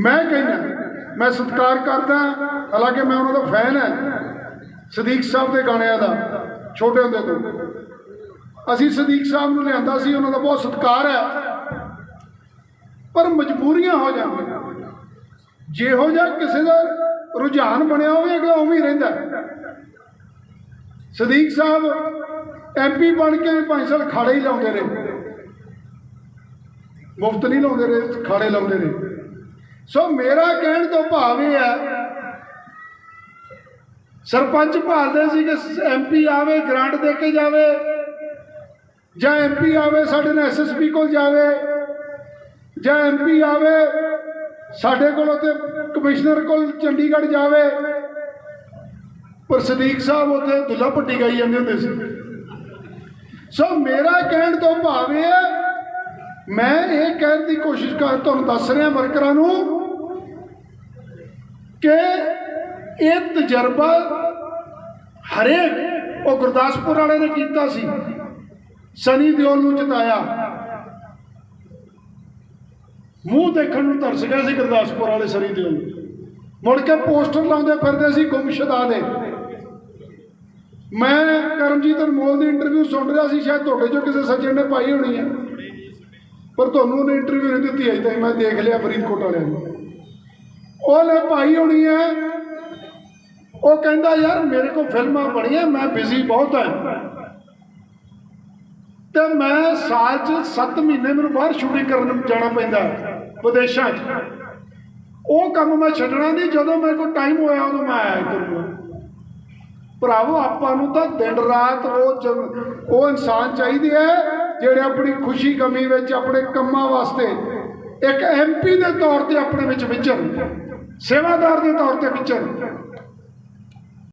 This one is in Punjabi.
ਮੈਂ ਕਹਿੰਦਾ, ਮੈਂ ਸਤਿਕਾਰ ਕਰਦਾ, ਹਾਲਾਂਕਿ ਮੈਂ ਉਹਨਾਂ ਦਾ ਫੈਨ ਹਾਂ, ਸਦੀਕ ਸਾਹਿਬ ਦੇ ਗਾਣਿਆਂ ਦਾ, ਛੋਟੇ ਹੁੰਦੇ ਤੋਂ। ਅਸੀਂ ਸਦੀਕ ਸਾਹਿਬ ਨੂੰ ਲਿਆਂਦਾ ਸੀ, ਉਹਨਾਂ ਦਾ ਬਹੁਤ ਸਤਿਕਾਰ ਹੈ। ਪਰ ਮਜਬੂਰੀਆਂ ਹੋ ਜਾਂਦੀਆਂ। ਜਿਹੋ ਜਿਹਾ ਕਿਸੇ ਦਾ ਰੁਝਾਨ ਬਣਿਆ ਹੋਵੇ, ਅਗਲਾ ਉਵੇਂ ਹੀ ਰਹਿੰਦਾ। ਸਦੀਕ ਸਾਹਿਬ ਐਮਪੀ ਬਣ ਕੇ ਵੀ ਪੰਜ ਸਾਲ ਖਾੜੇ ਹੀ ਲਾਉਂਦੇ ਰਹੇ। ਮੁਫਤ ਨਹੀਂ ਲਾਉਂਦੇ ਰਹੇ, ਖਾੜੇ ਲਾਉਂਦੇ ਰਹੇ। ਸੋ ਮੇਰਾ ਕਹਿਣ ਤੋਂ ਭਾਵ ਇਹ ਹੈ, ਸਰਪੰਚ ਭਾਲਦੇ ਸੀ ਕਿ ਐਮਪੀ ਆਵੇ, ਗ੍ਰਾਂਟ ਦੇ ਕੇ ਜਾਵੇ, ਜਾਂ ਐਮਪੀ ਆਵੇ ਸਾਡੇ ਨਾਲ ਐਸਐਸਪੀ ਕੋਲ ਜਾਵੇ, ਜਾਂ ਐਮਪੀ ਆਵੇ ਸਾਡੇ ਕੋਲ ਉੱਥੇ ਕਮਿਸ਼ਨਰ ਕੋਲ ਚੰਡੀਗੜ੍ਹ ਜਾਵੇ। ਪਰ ਸਦੀਕ ਸਾਹਿਬ ਉੱਥੇ ਦੁੱਲਾ ਭੱਟੀ ਗਾਈ ਜਾਂਦੇ ਹੁੰਦੇ ਸੀ। ਸੋ ਮੇਰਾ ਕਹਿਣ ਤੋਂ ਭਾਵ ਇਹ ਹੈ, ਮੈਂ ਇਹ ਕਹਿਣ ਦੀ ਕੋਸ਼ਿਸ਼ ਕਰ ਤੁਹਾਨੂੰ ਦੱਸ ਰਿਹਾ ਵਰਕਰਾਂ ਨੂੰ ਕਿ ਇਹ ਤਜਰਬਾ ਹਰੇਕ ਉਹ ਗੁਰਦਾਸਪੁਰ ਵਾਲੇ ਨੇ ਕੀਤਾ ਸੀ। ਸਨੀ ਦਿਓਲ ਨੂੰ ਜਿਤਾਇਆ। ਮੂੰਹ ਦੇਖਣ ਨੂੰ ਤਰਸ ਗਿਆ ਸੀ ਗੁਰਦਾਸਪੁਰ ਵਾਲੇ ਸਨੀ ਦਿਓਲ ਮੁੜ ਕੇ ਪੋਸਟਰ ਲਾਉਂਦੇ ਫਿਰਦੇ ਸੀ ਗੁੰਮਸ਼ਦਾ ਦੇ। ਮੈਂ ਕਰਮਜੀਤ ਅਨਮੋਲ ਦੀ ਇੰਟਰਵਿਊ ਸੁਣ ਰਿਹਾ ਸੀ, ਸ਼ਾਇਦ ਤੁਹਾਡੇ ਚੋਂ ਕਿਸੇ ਸੱਜਣ ਨੇ ਪਾਈ ਹੋਣੀ ਹੈ। ਪਰ ਤੁਹਾਨੂੰ ਉਹਨੇ ਇੰਟਰਵਿਊ ਨਹੀਂ ਦਿੱਤੀ, ਅਜੇ ਤੱਕ ਮੈਂ ਦੇਖ ਲਿਆ ਫਰੀਦਕੋਟ ਵਾਲਿਆਂ ਨੂੰ। ਉਹਨੇ ਪਾਈ ਹੋਣੀ ਹੈ ਉਹ ਕਹਿੰਦਾ, ਯਾਰ, ਮੇਰੇ ਕੋਲ ਫਿਲਮਾਂ ਬਣੀਆਂ, ਮੈਂ ਬਿਜ਼ੀ ਬਹੁਤ ਹਾਂ ਤੇ ਮੈਂ ਸਾਲ 'ਚ 7 ਮਹੀਨੇ ਮੈਨੂੰ ਬਾਹਰ ਸ਼ੂਟਿੰਗ ਕਰਨ ਜਾਣਾ ਪੈਂਦਾ ਵਿਦੇਸ਼ਾਂ 'ਚ। ਉਹ ਕੰਮ ਮੈਂ ਛੱਡਣਾ ਨਹੀਂ, ਜਦੋਂ ਮੇਰੇ ਕੋਲ ਟਾਈਮ ਹੋਇਆ, ਉਦੋਂ ਮੈਂ ਆਇਆ ਇੱਧਰ ਭਰਾਵੋ, ਆਪਾਂ ਨੂੰ ਤਾਂ ਦਿਨ ਰਾਤ ਉਹ ਜਨ- ਉਹ ਇਨਸਾਨ ਚਾਹੀਦੇ ਹੈ ਜਿਹੜੇ ਆਪਣੀ ਖੁਸ਼ੀ ਗਮੀ ਵਿੱਚ ਆਪਣੇ ਕੰਮਾਂ ਵਾਸਤੇ ਇੱਕ ਐਮਪੀ ਦੇ ਤੌਰ ਤੇ ਆਪਣੇ ਵਿੱਚ ਵਿਚਰਨ ਸੇਵਾਦਾਰ ਦੇ ਤੌਰ ਤੇ ਵਿਚਰਨ।